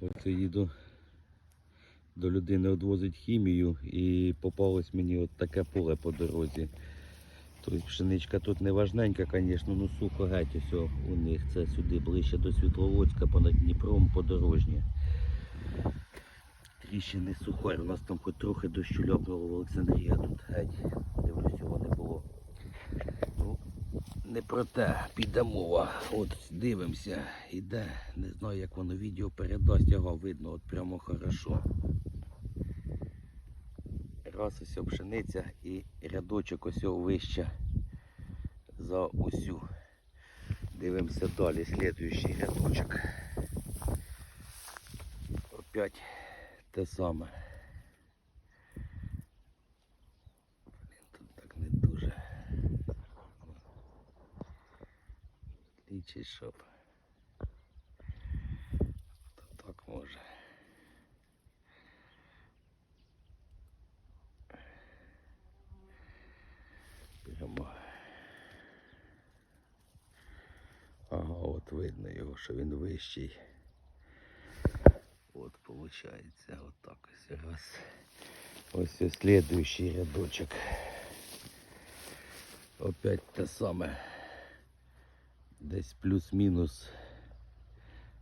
Оце їду до людини відвозить хімію і попалось мені от таке поле по дорозі. Тобто пшеничка тут не важненька, звісно, ну сухо геть ось у них. Це сюди ближче до Світловодська, понад Дніпром подорожнє. Тріщини сухарь. У нас там хоч трохи дощу ляпнуло в Олександрії, а тут геть. Дивлюсь, його не було. Не про те піде мова. От дивимося, іде. Не знаю, як воно відео передасть, його видно от прямо хорошо. Раз ось пшениця і рядочок ось вище за усю. Дивимося далі, слідуючий рядочок. Опять те саме. Блін, тут так не дуже. Лічить, щоб. То так може. Прямо. Ага, от видно його, що він вищий. От виходить, отак ось раз. Ось ось слідуючий рядочок. Опять те саме. Десь плюс-мінус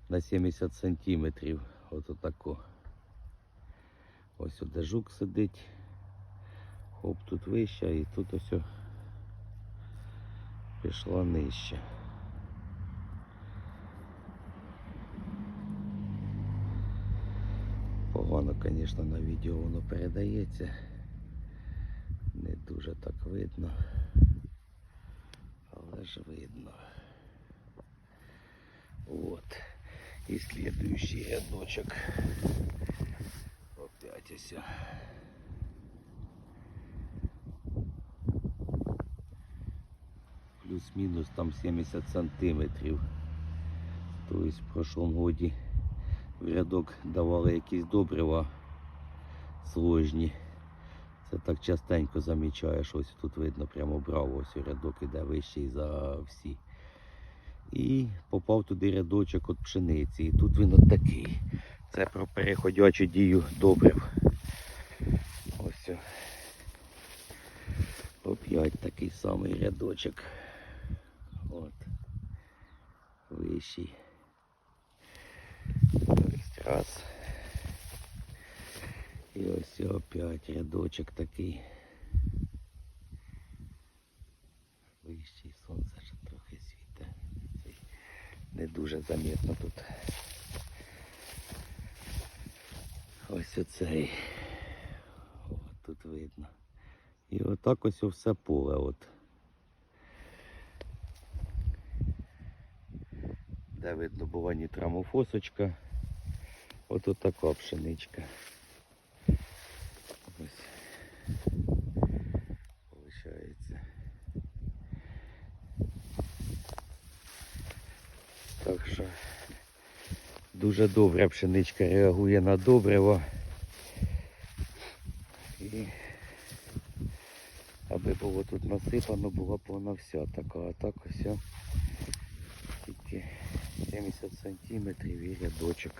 на 70 сантиметрів. От отако. Ось де жук сидить. Хоп, тут вище і тут ось о пішла нижче. Погано, звісно, на відео воно передається. Не дуже так видно. Але ж видно. Вот. І слідуючий рядочок. Опять ось. о. Плюс-мінус там 70 сантиметрів. Тобто в прошлому годі в рядок давали якісь добрива сложні. Це так частенько замічаєш, ось тут видно прямо браво, ось рядок іде вищий за всі. І попав туди рядочок від пшениці. І тут він от такий. Це про переходячу дію добрив. Ось. Оп'ять такий самий рядочок. От. Вищий. Ось раз. І ось опять рядочок такий. Вищий сонце Не дуже замітно тут. Ось оцей. О, тут видно. І отак ось все поле. От. Де видно була нітрамофосочка. От отака пшеничка. Ось. Получається. Так що дуже добра пшеничка реагує на добриво. І аби було тут насипано, була б вона вся така, а так ось тільки 70 сантиметрів і рядочок.